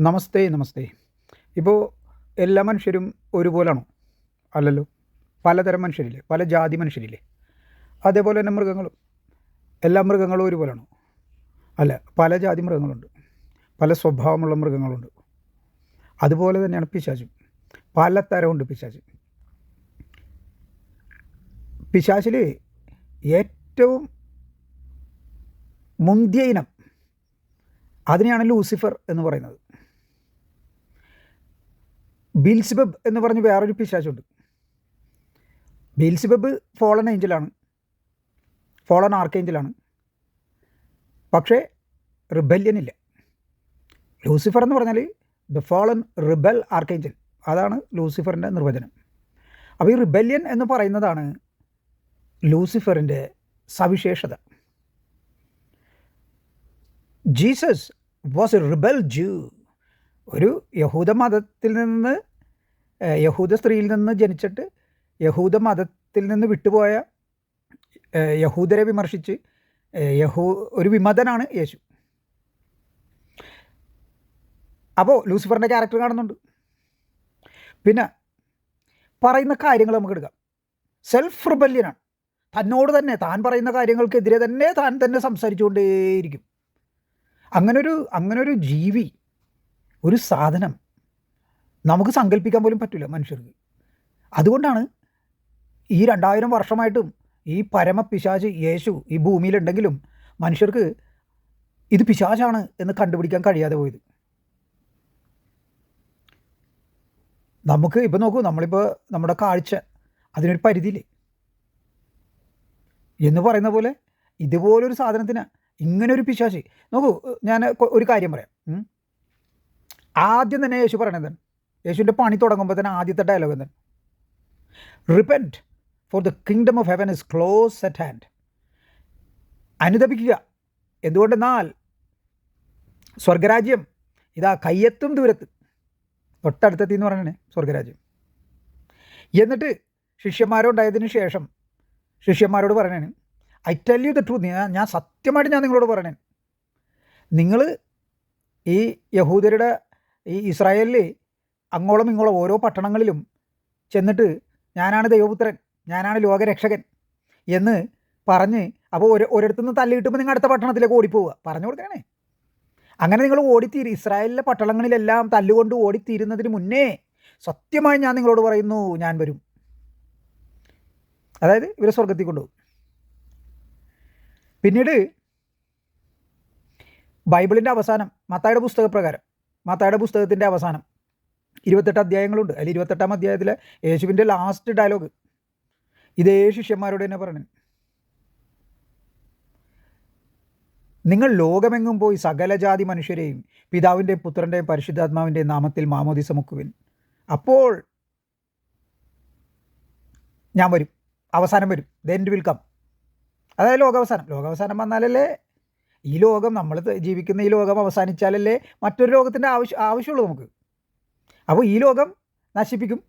നമസ്തേ നമസ്തേ. ഇപ്പോൾ എല്ലാ മനുഷ്യരും ഒരുപോലാണോ? അല്ലല്ലോ. പലതരം മനുഷ്യരില്ലേ? പല ജാതി മനുഷ്യരില്ലേ? അതേപോലെ തന്നെ മൃഗങ്ങളും. എല്ലാ മൃഗങ്ങളും ഒരുപോലാണോ? അല്ല പല ജാതി മൃഗങ്ങളുണ്ട്. പല സ്വഭാവമുള്ള മൃഗങ്ങളുണ്ട്. അതുപോലെ തന്നെയാണ് പിശാചും. പല തരമുണ്ട് പിശാച്. പിശാചിൽ ഏറ്റവും മുന്തിയ ഇനം അതിനെയാണ് ലൂസിഫർ എന്ന് പറയുന്നത്. ബിൽസിബബ് എന്ന് പറഞ്ഞ് വേറൊരു പിശാചുണ്ട്. ബിൽസിബബ് ഫോളൻ ഏഞ്ചലാണ് ഫോളൻ ആർക്കേഞ്ചലാണ് പക്ഷേ റിബല്യൻ ഇല്ല. ലൂസിഫർ എന്ന് പറഞ്ഞാൽ ദ ഫോളൻ റിബൽ ആർക്കേഞ്ചൽ അതാണ് ലൂസിഫറിന്റെ നിർവചനം. അപ്പോൾ ഈ റിബല്യൻ എന്ന് പറയുന്നതാണ് ലൂസിഫറിന്റെ സവിശേഷത. Jesus was a rebel Jew ഒരു യഹൂദ മതത്തിൽ നിന്ന് യഹൂദ സ്ത്രീയിൽ നിന്ന് ജനിച്ചിട്ട് യഹൂദ മതത്തിൽ നിന്ന് വിട്ടുപോയ യഹൂദരെ വിമർശിച്ച് യഹൂ ഒരു വിമതനാണ് യേശു. അപ്പോൾ ലൂസിഫറിന്റെ ക്യാരക്ടർ കാണുന്നുണ്ട്. പിന്നെ പറയുന്ന കാര്യങ്ങൾ നമുക്ക് എടുക്കാം. സെൽഫ് റിബല്യനാണ് തന്നോട് തന്നെ താൻ പറയുന്ന കാര്യങ്ങൾക്കെതിരെ തന്നെ താൻ തന്നെ സംസാരിച്ചുകൊണ്ടേയിരിക്കും. അങ്ങനൊരു അങ്ങനൊരു ജീവി ഒരു സാധനം നമുക്ക് സങ്കല്പിക്കാൻ പോലും പറ്റില്ല മനുഷ്യർക്ക്. അതുകൊണ്ടാണ് ഈ രണ്ടായിരം വർഷമായിട്ടും ഈ പരമ പിശാച് യേശു ഈ ഭൂമിയിലുണ്ടെങ്കിലും മനുഷ്യർക്ക് ഇത് പിശാചാണ് എന്ന് കണ്ടുപിടിക്കാൻ കഴിയാതെ പോയത്. നമുക്ക് ഇപ്പം നോക്കൂ നമ്മളിപ്പോൾ നമ്മുടെ കാഴ്ച അതിനൊരു പരിധിയില്ലേ? എന്ന് പറയുന്ന പോലെ ഇതുപോലൊരു സാധനത്തിന് ഇങ്ങനൊരു പിശാച്. നോക്കൂ ഞാൻ ഒരു കാര്യം പറയാം. ആദ്യം തന്നെ യേശു പറയണത് എന്താണ്? യേശുവിന്റെ പണി തുടങ്ങുമ്പോൾ തന്നെ ആദ്യത്തെ ഡയലോഗ് എന്താണ്? Repent for the kingdom of heaven is close at hand അനുദപിക്കുക. എന്തുകൊണ്ടെന്നാൽ സ്വർഗരാജ്യം ഇതാ കയ്യെത്തും ദൂരത്ത്. തൊട്ടടുത്തെത്തി എന്ന് പറയണേ സ്വർഗരാജ്യം. എന്നിട്ട് ശിഷ്യന്മാരുണ്ടായതിന് ശേഷം ശിഷ്യന്മാരോട് പറയണേ I tell you the truth ഞാൻ ഞാൻ സത്യമായിട്ട് ഞാൻ നിങ്ങളോട് പറയണേ നിങ്ങൾ ഈ യഹൂദരുടെ ഈ ഇസ്രായേലിൽ അങ്ങോളം ഇങ്ങോളം ഓരോ പട്ടണങ്ങളിലും ചെന്നിട്ട് ഞാനാണ് ദൈവപുത്രൻ ഞാനാണ് ലോകരക്ഷകൻ എന്ന് പറഞ്ഞ് അപ്പോൾ ഒരു ഒരിടത്തുനിന്ന് തല്ലി കിട്ടുമ്പോൾ നിങ്ങൾ അടുത്ത പട്ടണത്തിലേക്ക് ഓടിപ്പോവുക. പറഞ്ഞു കൊടുക്കണേ. അങ്ങനെ നിങ്ങൾ ഓടിത്തീരും. ഇസ്രായേലിലെ പട്ടണങ്ങളിലെല്ലാം തല്ലുകൊണ്ട് ഓടിത്തീരുന്നതിന് മുന്നേ സത്യമായി ഞാൻ നിങ്ങളോട് പറയുന്നു ഞാൻ വരും. അതായത് ഇവരെ സ്വർഗത്തിൽ കൊണ്ടുപോകും. പിന്നീട് ബൈബിളിന്റെ അവസാനം മത്തായുടെ പുസ്തകപ്രകാരം മത്തായുടെ പുസ്തകത്തിന്റെ അവസാനം ഇരുപത്തെട്ട് അധ്യായങ്ങളുണ്ട്. അതിൽ ഇരുപത്തെട്ടാം അധ്യായത്തിലെ യേശുവിന്റെ ലാസ്റ്റ് ഡയലോഗ് ഇതേ ശിഷ്യന്മാരോട് തന്നെ പറഞ്ഞു നിങ്ങൾ ലോകമെങ്ങും പോയി സകലജാതി മനുഷ്യരെയും പിതാവിന്റെയും പുത്രന്റെയും പരിശുദ്ധാത്മാവിന്റെയും നാമത്തിൽ മാമോദിസ മുക്കുവിൻ അപ്പോൾ ഞാൻ വരും. അവസാനം വരും. ദെൻ വിൽ കം അതായത് ലോകാവസാനം. ലോകാവസാനം വന്നാലല്ലേ ഈ ലോകം നമ്മൾ ജീവിക്കുന്ന ഈ ലോകം അവസാനിച്ചാലല്ലേ മറ്റൊരു ലോകത്തിന്റെ ആവശ്യം ആവശ്യമുള്ളൂ നമുക്ക്. അപ്പോൾ ഈ ലോകം നശിപ്പിക്കും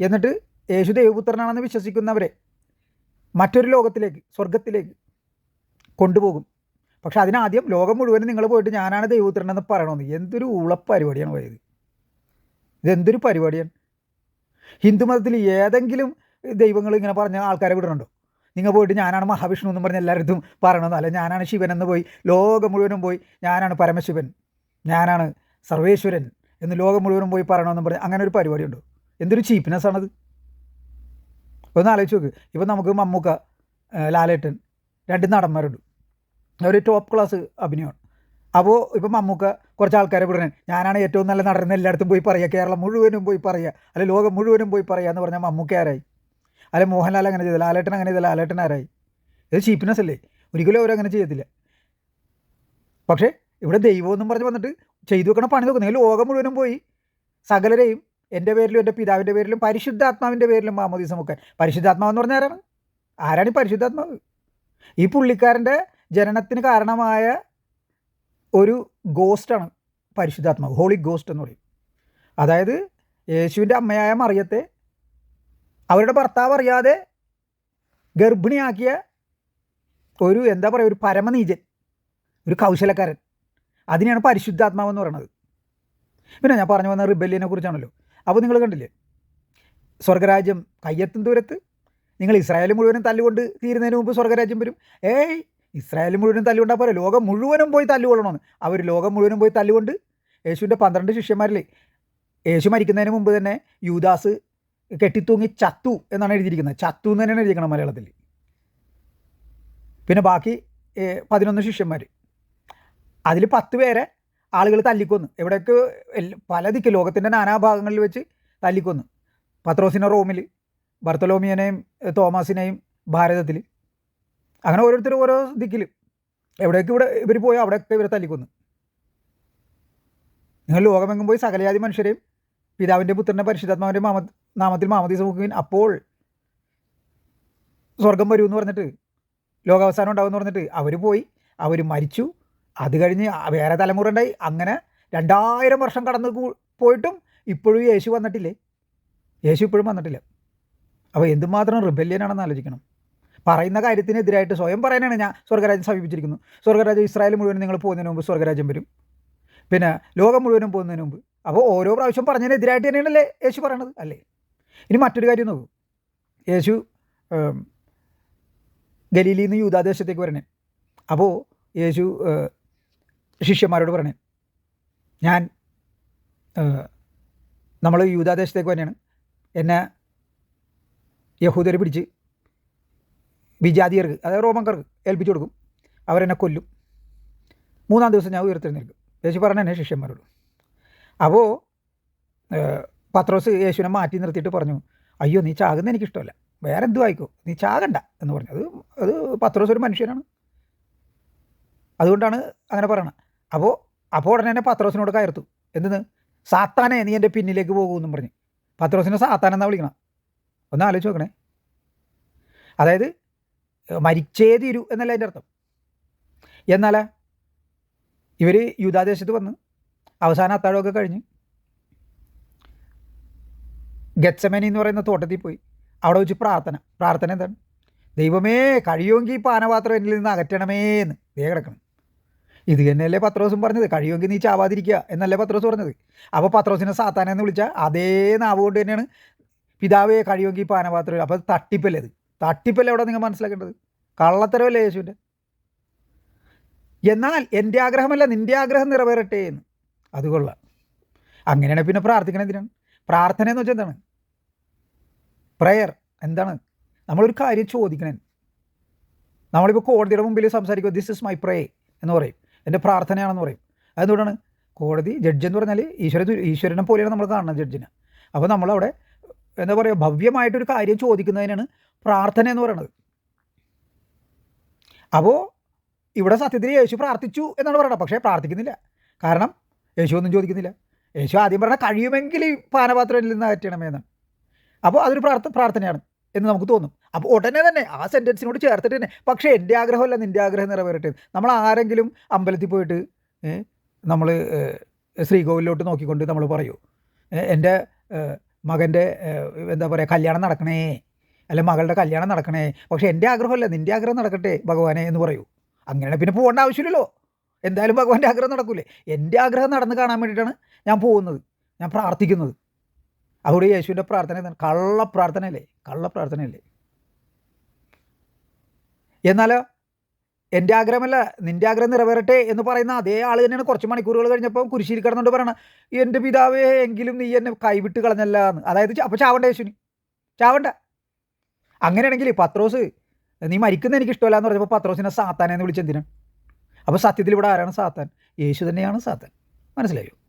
എന്നിട്ട് യേശു ദൈവപുത്രനാണെന്ന് വിശ്വസിക്കുന്നവരെ മറ്റൊരു ലോകത്തിലേക്ക് സ്വർഗത്തിലേക്ക് കൊണ്ടുപോകും. പക്ഷെ അതിനാദ്യം ലോകം മുഴുവനും നിങ്ങൾ പോയിട്ട് ഞാനാണ് ദൈവപുത്രനെന്ന് പറയണമെന്ന് എന്തൊരു ഉളപ്പരിപാടിയാണ് പോയത്. ഇതെന്തൊരു പരിപാടിയാണ്. ഹിന്ദുമതത്തിൽ ഏതെങ്കിലും ദൈവങ്ങൾ ഇങ്ങനെ പറഞ്ഞ ആൾക്കാരെ വിടണുണ്ടോ നിങ്ങൾ പോയിട്ട് ഞാനാണ് മഹാവിഷ്ണു എന്ന് പറഞ്ഞ് എല്ലായിടത്തും പറയണമെന്ന്? അല്ല ഞാനാണ് ശിവൻ എന്ന് പോയി ലോകം മുഴുവനും പോയി ഞാനാണ് പരമശിവൻ ഞാനാണ് സർവേശ്വരൻ എന്ന് ലോകം മുഴുവനും പോയി പറയണമെന്ന് പറഞ്ഞ് അങ്ങനെ ഒരു പരിപാടി ഉണ്ടോ എന്തൊരു ചീപ്നെസ് ആണത്? ഒന്ന് ആലോചിച്ച് നോക്ക്. ഇപ്പം നമുക്ക് മമ്മൂക്ക ലാലേട്ടൻ രണ്ട് നടന്മാരുണ്ട്. അവർ ടോപ്പ് ക്ലാസ് അഭിനയമാണ്. അപ്പോൾ ഇപ്പം മമ്മൂക്ക കുറച്ച് ആൾക്കാരെ വിടണേ ഞാനാണ് ഏറ്റവും നല്ല നടൻ എല്ലായിടത്തും പോയി പറയുക. കേരളം മുഴുവനും പോയി പറയുക. അല്ലെ ലോകം മുഴുവനും പോയി പറയുക എന്ന് പറഞ്ഞാൽ മമ്മൂക്ക ആരായി? അല്ലെ മോഹൻലാൽ അങ്ങനെ ചെയ്തില്ല ലാലേട്ടൻ അങ്ങനെ ചെയ്തില്ല ലാലേട്ടൻ ആരായി? ഇത് ചീപ്പ്നെസ് അല്ലേ? ഒരിക്കലും അവരങ്ങനെ ചെയ്യത്തില്ല. പക്ഷേ ഇവിടെ ദൈവമെന്നും പറഞ്ഞ് വന്നിട്ട് ചെയ്തു വെക്കണ പണി നോക്കുന്നത് ലോകം മുഴുവനും പോയി. സകലരെയും എന്റെ പേരിലും എന്റെ പിതാവിന്റെ പേരിലും പരിശുദ്ധാത്മാവിന്റെ പേരിലും മാമോദീസ പരിശുദ്ധാത്മാവ് എന്ന് പറഞ്ഞാൽ ആരാണ്? ആരാണ് ഈ പരിശുദ്ധാത്മാവ്? ഈ പുള്ളിക്കാരന്റെ ജനനത്തിന് കാരണമായ ഒരു ഗോസ്റ്റാണ് പരിശുദ്ധാത്മാവ്. ഹോളി ഗോസ്റ്റ് എന്ന് പറയും. അതായത് യേശുവിന്റെ അമ്മയായ മറിയത്തെ അവരുടെ ഭർത്താവ് അറിയാതെ ഗർഭിണിയാക്കിയ ഒരു എന്താ പറയുക ഒരു പരമനീജൻ ഒരു കൗശലക്കാരൻ. അതിനെയാണ് പരിശുദ്ധാത്മാവെന്ന് പറയുന്നത് പിന്നെ ഞാൻ പറഞ്ഞു വന്ന റിബല്യനെ കുറിച്ചാണല്ലോ. അപ്പോൾ നിങ്ങൾ കണ്ടില്ലേ? സ്വർഗരാജ്യം കയ്യെത്തും ദൂരത്ത് നിങ്ങൾ ഇസ്രായേൽ മുഴുവനും തല്ലുകൊണ്ട് തീരുന്നതിന് മുമ്പ് സ്വർഗരാജ്യം വരും. ഏയ് ഇസ്രായേൽ മുഴുവനും തല്ലുകൊണ്ടാൽ പോരെ? ലോകം മുഴുവനും പോയി തല്ലുകൊള്ളണമെന്ന് അവർ ലോകം മുഴുവനും പോയി തല്ലുകൊണ്ട് യേശുവിന്റെ പന്ത്രണ്ട് ശിഷ്യന്മാരിൽ യേശു മരിക്കുന്നതിന് മുമ്പ് തന്നെ യൂദാസ് കെട്ടിത്തൂങ്ങി ചത്തു എന്നാണ് എഴുതിയിരിക്കുന്നത്. ചത്തു എന്ന് തന്നെയാണ് എഴുതിയിരിക്കുന്നത് മലയാളത്തിൽ. പിന്നെ ബാക്കി പതിനൊന്ന് ശിഷ്യന്മാർ അതിൽ പത്ത് പേരെ ആളുകൾ തല്ലിക്കൊന്നു. എവിടെയൊക്കെ പല ദിക്ക് ലോകത്തിന്റെ നാനാഭാഗങ്ങളിൽ വെച്ച് തല്ലിക്കൊന്നു. പത്രോസിനെ റോമിൽ ബർത്തലോമിയനെയും തോമസിനെയും ഭാരതത്തിൽ അങ്ങനെ ഓരോരുത്തർ ഓരോ ദിക്കിൽ എവിടേക്ക് ഇവിടെ ഇവർ പോയോ അവിടെയൊക്കെ ഇവരെ തല്ലിക്കൊന്നു. നിങ്ങൾ ലോകമെങ്ങും പോയി സകലജാതി മനുഷ്യരെയും പിതാവിന്റെ പുത്രന്റെ പരിശുദ്ധാത്മാവിന്റെ മാമ നാമത്തിൽ മാമതി സമൂഹീൻ അപ്പോൾ സ്വർഗം വരൂ എന്ന് പറഞ്ഞിട്ട് ലോകാവസാനം ഉണ്ടാവുമെന്ന് പറഞ്ഞിട്ട് അവർ പോയി അവർ മരിച്ചു. അത് കഴിഞ്ഞ് വേറെ തലമുറ ഉണ്ടായി. അങ്ങനെ രണ്ടായിരം വർഷം കടന്നു പോയിട്ടും ഇപ്പോഴും യേശു വന്നിട്ടില്ലേ? യേശു ഇപ്പോഴും വന്നിട്ടില്ല. അപ്പോൾ എന്തുമാത്രം റിബല്യനാണെന്ന് ആലോചിക്കണം. പറയുന്ന കാര്യത്തിനെതിരായിട്ട് സ്വയം പറയാനാണ് ഞാൻ സ്വർഗരാജ്യം സമീപിച്ചിരിക്കുന്നു. സ്വർഗരാജ്യം ഇസ്രായേൽ മുഴുവൻ നിങ്ങൾ പോകുന്നതിന് മുമ്പ് സ്വർഗരാജ്യം വരും. പിന്നെ ലോകം മുഴുവനും പോകുന്നതിന് മുമ്പ്. അപ്പോൾ ഓരോ പ്രാവശ്യം പറഞ്ഞതിനെതിരായിട്ട് തന്നെയാണല്ലേ യേശു പറയണത്? അല്ലേ? ഇനി മറ്റൊരു കാര്യം നോക്കൂ. യേശു ഗലീലിയിൽ നിന്ന് യൂതാദേശത്തേക്ക് വരണേ. അപ്പോൾ യേശു ശിഷ്യന്മാരോട് പറഞ്ഞു ഞാൻ നമ്മൾ യൂതാദേശത്തേക്ക് തന്നെയാണ് എന്നെ യഹൂദരെ പിടിച്ച് വിജാതിയർക്ക് അതായത് റോമക്കാർക്ക് ഏൽപ്പിച്ചു കൊടുക്കും. അവരെന്നെ കൊല്ലും. മൂന്നാം ദിവസം ഞാൻ ഉയർത്തെഴുന്നേൽക്കും. യേശു പറഞ്ഞു തന്നെ ശിഷ്യന്മാരോട്. അപ്പോൾ പത്രോസ് യേശുവിനെ മാറ്റി നിർത്തിയിട്ട് പറഞ്ഞു അയ്യോ നീ ചാകുന്ന എനിക്കിഷ്ടമല്ല. വേറെ എന്തു വായിക്കോ? നീ ചാകണ്ട. എന്ന് പറഞ്ഞു. അത് അത് പത്രോസ് ഒരു മനുഷ്യനാണ്. അതുകൊണ്ടാണ് അങ്ങനെ പറയണത്. അപ്പോൾ അപ്പോൾ ഉടനെ തന്നെ പത്രോസിനോട് കയർത്തു. എന്തെന്ന്? സാത്താനെ നീ എന്റെ പിന്നിലേക്ക് പോകുമെന്നും പറഞ്ഞ്. പത്രോസിനെ സാത്താനെന്നാണ് വിളിക്കണം? ഒന്ന് ആലോചിച്ച് നോക്കണേ. അതായത് മരിച്ചേ തീരൂ എന്നല്ല അതിന്റെ അർത്ഥം. എന്നാൽ ഇവർ യൂതാദേശത്ത് വന്ന് അവസാന അത്താഴമൊക്കെ കഴിഞ്ഞ് ഗച്ചമനി എന്ന് പറയുന്ന തോട്ടത്തിൽ പോയി. അവിടെ വെച്ച് പ്രാർത്ഥന. പ്രാർത്ഥന എന്താണ്? ദൈവമേ കഴിയുമെങ്കിൽ പാനപാത്രം എന്നിൽ നിന്ന് അകറ്റണമേ എന്ന് ദേ കിടക്കണം. ഇത് തന്നെയല്ലേ പത്രോസും പറഞ്ഞത്? കഴിയുമെങ്കിൽ നീ ചാവാതിരിക്കുക എന്നല്ലേ പത്രോസ് പറഞ്ഞത്? അപ്പോൾ പത്രോസിനെ സാത്താനെ എന്ന് വിളിച്ചാൽ അതേ നാവ് കൊണ്ട് തന്നെയാണ് പിതാവേ കഴിയുമെങ്കിൽ പാനപാത്രം അപ്പോൾ തട്ടിപ്പല്ലേ അത് തട്ടിപ്പല്ലേ അവിടെ നിങ്ങൾ മനസ്സിലാക്കേണ്ടത്? കള്ളത്തരമല്ലേ യേശുവിന്റെ? എന്നാൽ എന്റെ ആഗ്രഹമല്ല നിന്റെ ആഗ്രഹം നിറവേറട്ടെ എന്ന്. അത് കൊള്ളാം. അങ്ങനെയാണ് പിന്നെ പ്രാർത്ഥിക്കണം എന്തിനാണ്? പ്രാർത്ഥന എന്ന് വെച്ചാൽ എന്താണ്? പ്രയർ എന്താണ്? നമ്മളൊരു കാര്യം ചോദിക്കണേ. നമ്മളിപ്പോൾ കോടതിയുടെ മുമ്പിൽ സംസാരിക്കുക ദിസ് ഇസ് മൈ പ്രേ എന്ന് പറയും. എന്റെ പ്രാർത്ഥനയാണെന്ന് പറയും. അതെന്തുകൊണ്ടാണ്? കോടതി ജഡ്ജ് എന്ന് പറഞ്ഞാൽ ഈശ്വര ഈശ്വരനെ പോലെയാണ് നമ്മൾ കാണുന്നത് ജഡ്ജിനെ അപ്പോൾ നമ്മളവിടെ എന്താ പറയുക ഭവ്യമായിട്ടൊരു കാര്യം ചോദിക്കുന്നതിനാണ് പ്രാർത്ഥന എന്ന് പറയുന്നത് അപ്പോൾ ഇവിടെ സത്യത്തിൽ യേശു പ്രാർത്ഥിച്ചു എന്നാണ് പറയുന്നത് പക്ഷേ പ്രാർത്ഥിക്കുന്നില്ല. കാരണം യേശു ഒന്നും ചോദിക്കുന്നില്ല. യേശു ആദ്യം പറഞ്ഞാൽ കഴിയുമെങ്കിൽ ഈ പാനപാത്രം നിന്ന് അകറ്റണമേ എന്നാണ്. അപ്പോൾ അതൊരു പ്രാർത്ഥ പ്രാർത്ഥനയാണ്. എന്ന് നമുക്ക് തോന്നും. അപ്പോൾ ഉടനെ തന്നെ ആ സെന്റൻസിനോട് ചേർത്തിട്ട് തന്നെ. പക്ഷേ എന്റെ ആഗ്രഹമല്ല നിന്റെ ആഗ്രഹം നിറവേറട്ടെ. നമ്മൾ ആരെങ്കിലും അമ്പലത്തിൽ പോയിട്ട് നമ്മൾ ശ്രീകോവിലോട്ട് നോക്കിക്കൊണ്ട് നമ്മൾ പറയൂ. എന്റെ മകന്റെ എന്താ പറയുക കല്യാണം നടക്കണേ. അല്ലെ മകളുടെ കല്യാണം നടക്കണേ. പക്ഷേ എന്റെ ആഗ്രഹമല്ല നിന്റെ ആഗ്രഹം നടക്കട്ടെ ഭഗവാനെ എന്ന് പറയൂ. അങ്ങനെ പിന്നെ പോകേണ്ട ആവശ്യമില്ലല്ലോ. എന്തായാലും ഭഗവാന്റെ ആഗ്രഹം നടക്കൂലേ. എന്റെ ആഗ്രഹം നടന്ന് കാണാൻ വേണ്ടിയിട്ടാണ് ഞാൻ പോകുന്നത്. ഞാൻ പ്രാർത്ഥിക്കുന്നത്. അവിടെ യേശുവിന്റെ പ്രാർത്ഥന എന്താണ്? കള്ള പ്രാർത്ഥനയല്ലേ? കള്ള പ്രാർത്ഥനയല്ലേ? എന്നാൽ എന്റെ ആഗ്രഹമല്ല നിന്റെ ആഗ്രഹം നിറവേറട്ടെ എന്ന് പറയുന്ന അതേ ആൾ തന്നെയാണ് കുറച്ച് മണിക്കൂറുകൾ കഴിഞ്ഞപ്പോൾ കുരിശിയിൽ കിടന്നുകൊണ്ട് പറയണം എന്റെ പിതാവേ എങ്കിലും നീ എന്നെ കൈവിട്ട് കളഞ്ഞല്ല എന്ന്. അതായത് അപ്പോൾ ചാവണ്ട യേശുവിന്. ചാവണ്ട. അങ്ങനെയാണെങ്കിൽ പത്രോസ് നീ മരിക്കുന്ന എനിക്ക് ഇഷ്ടമല്ല എന്ന് പറഞ്ഞപ്പോൾ പത്രോസിനെ സാത്താനെന്ന് വിളിച്ചെന്തിനാണ് അപ്പോൾ സത്യത്തിൽ ഇവിടെ ആരാണ് സാത്താൻ? യേശു തന്നെയാണ് സാത്താൻ. മനസ്സിലായോ?